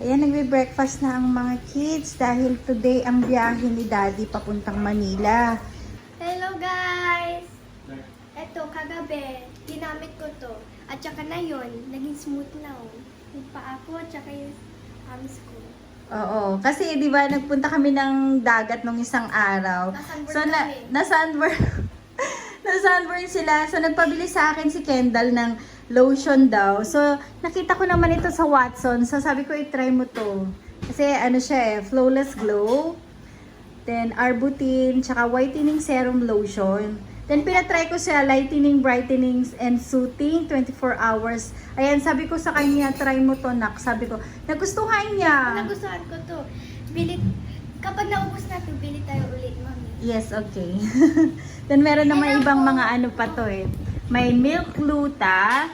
Ayan, nagbe-breakfast na ang mga kids dahil today ang biyahe ni Daddy papuntang Manila. Hello guys! Eto, kagabi, ginamit ko to. At saka na yun, naging smooth na oh. Yung paa ko, at saka yung arms ko. Oo, kasi 'di ba nagpunta kami ng dagat nung isang araw. Na-sunburn So na kami. na sunburn na sunburn sila. So nagpabili sa akin si Kendall ng lotion daw. So nakita ko naman ito sa Watson. So sabi ko i-try mo to. Kasi ano siya eh, flawless glow. Then arbutin, tsaka whitening serum lotion. Then pinatry ko siya lightening, brightening, and soothing 24 hours. Ayan, sabi ko sa kanya, try mo to, nak. Sabi ko, nagustuhan niya. Nagustuhan ko to. Bili, kapag naubos na to, bili tayo ulit, mami. Yes, okay. Then meron naman ibang mga ano pa to eh. May milk gluta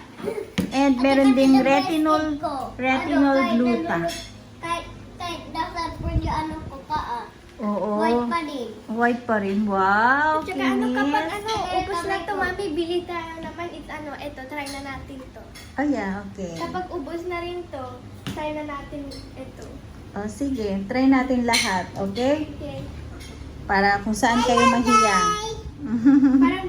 and meron ding retinol retinol gluta. Kahit, kahit nasa po ano ko ka ah. Oo. White pa din. White pa rin. Wow, Tsaka ano kapag kinis. ano, ubos na to, mami, bili tayo naman. It's ano, eto, try na natin to. Oh yeah, okay. Kapag ubos na rin to, try na natin ito. Oh, sige, try natin lahat, okay? Okay. Para kung saan kayo mahiya. Parang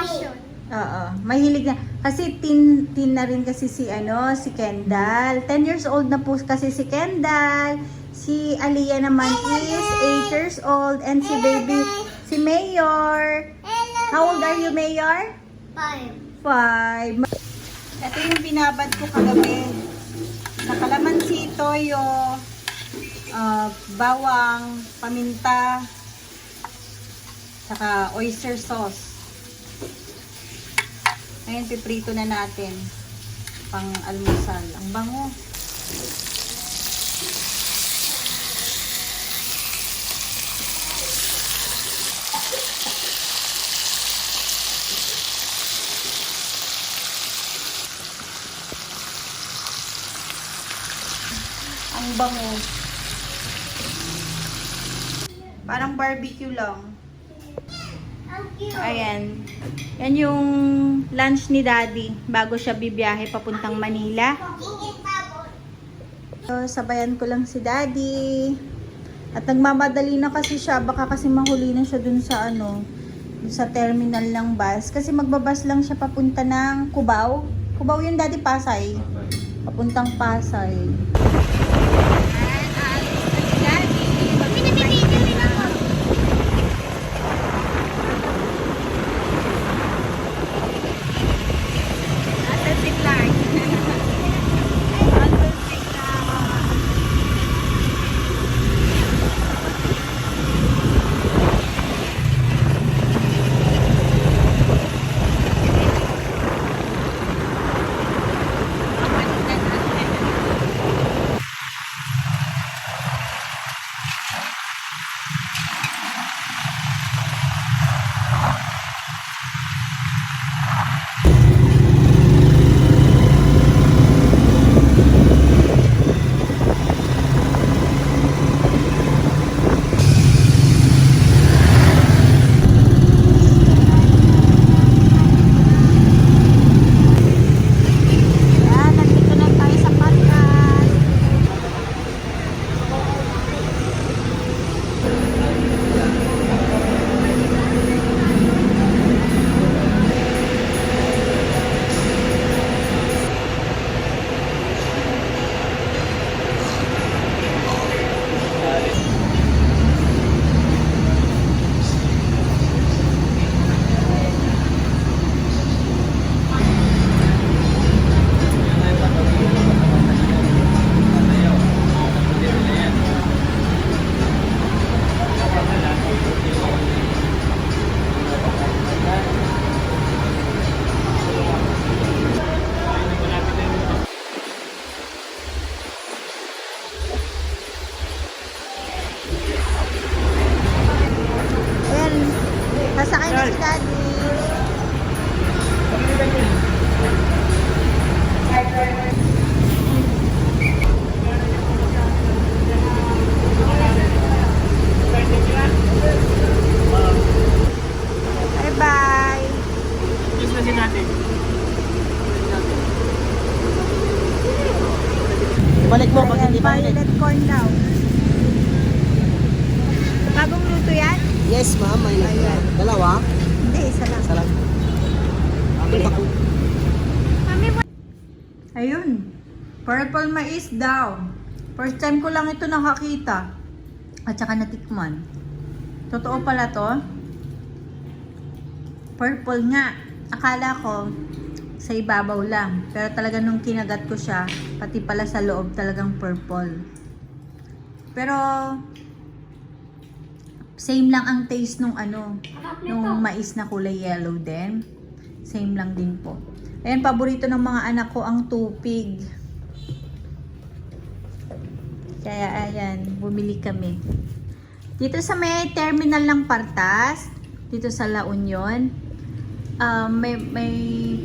sa fashion. Oo, mahilig na. Kasi teen, teen na rin kasi si ano, si Kendall. 10 years old na po kasi si Kendall. Si Aliyah naman is 8 years old. And si baby, si Mayor. How old are you, Mayor? Five. 5. Ito yung binabad ko kagabi. Sa kalamansi, toyo, ah, bawang, paminta, saka oyster sauce. Ngayon, piprito na natin pang almusal. Ang bango. Ang bango. Parang barbecue lang. Ayan. Yan yung lunch ni Daddy bago siya bibiyahe papuntang Manila. So, sabayan ko lang si Daddy. At nagmamadali na kasi siya. Baka kasi mahuli na siya dun sa ano, dun sa terminal ng bus. Kasi magbabas lang siya papunta ng Cubao. Cubao yung Daddy Pasay. Papuntang Pasay. Sakay na si Daddy. Bye-bye. Kiss na si natin. Balik mo pag hindi balik. Violet corn daw. Bagong luto yan? Yes, ma'am. May Ayan. Dalawa. Hindi, isa lang. Isa lang. Ako. Mami, Ayun. Purple mais daw. First time ko lang ito nakakita. At saka natikman. Totoo pala to? Purple nga. Akala ko sa ibabaw lang. Pero talaga nung kinagat ko siya, pati pala sa loob talagang purple. Pero same lang ang taste nung ano, nung mais na kulay yellow din. Same lang din po. Ayan, paborito ng mga anak ko ang tupig. Kaya ayan, bumili kami. Dito sa may terminal ng Partas, dito sa La Union, um, may, may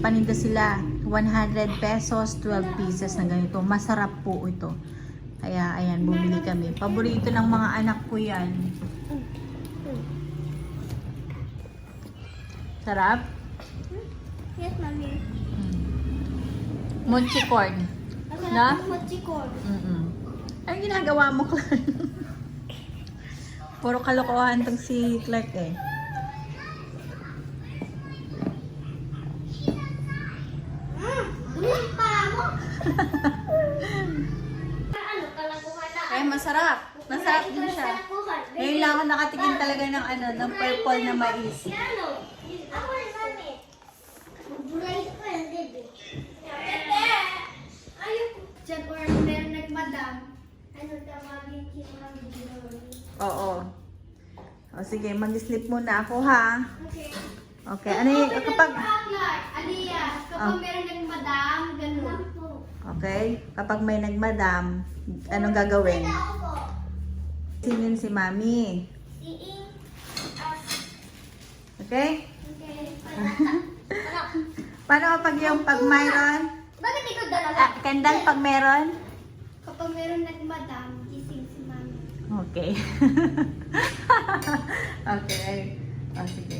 paninda sila. 100 pesos, 12 pieces na ganito. Masarap po ito. Kaya ayan, bumili kami. Paborito ng mga anak ko yan. Sarap? Yes, mami. Mm. Munchi corn. Ang Na? sarap ng mochi corn. Mm-mm. Anong ginagawa mo, Clark? Puro kalokohan tong si Clark eh. Pa mo. ano, kalakuhan na. Ay, masarap. Masarap din siya. Ngayon lang ako nakatikim talaga ng ano, ng purple na mais. Ano? Ako. Ano? Oo. O sige, mag-sleep muna ako ha. Okay. Okay, ano yung, kapag, kapag Ah. meron nagmadam, ganun. okay, kapag may nagmadam, anong gagawin? Sinin si mami. Iing. Okay? Okay. Paano kapag yung pag mayroon? Bakit ikaw dalawa? Ah, Kendall, pag meron? Kapag meron nagmadam, gising si mami. Okay. okay. O, sige.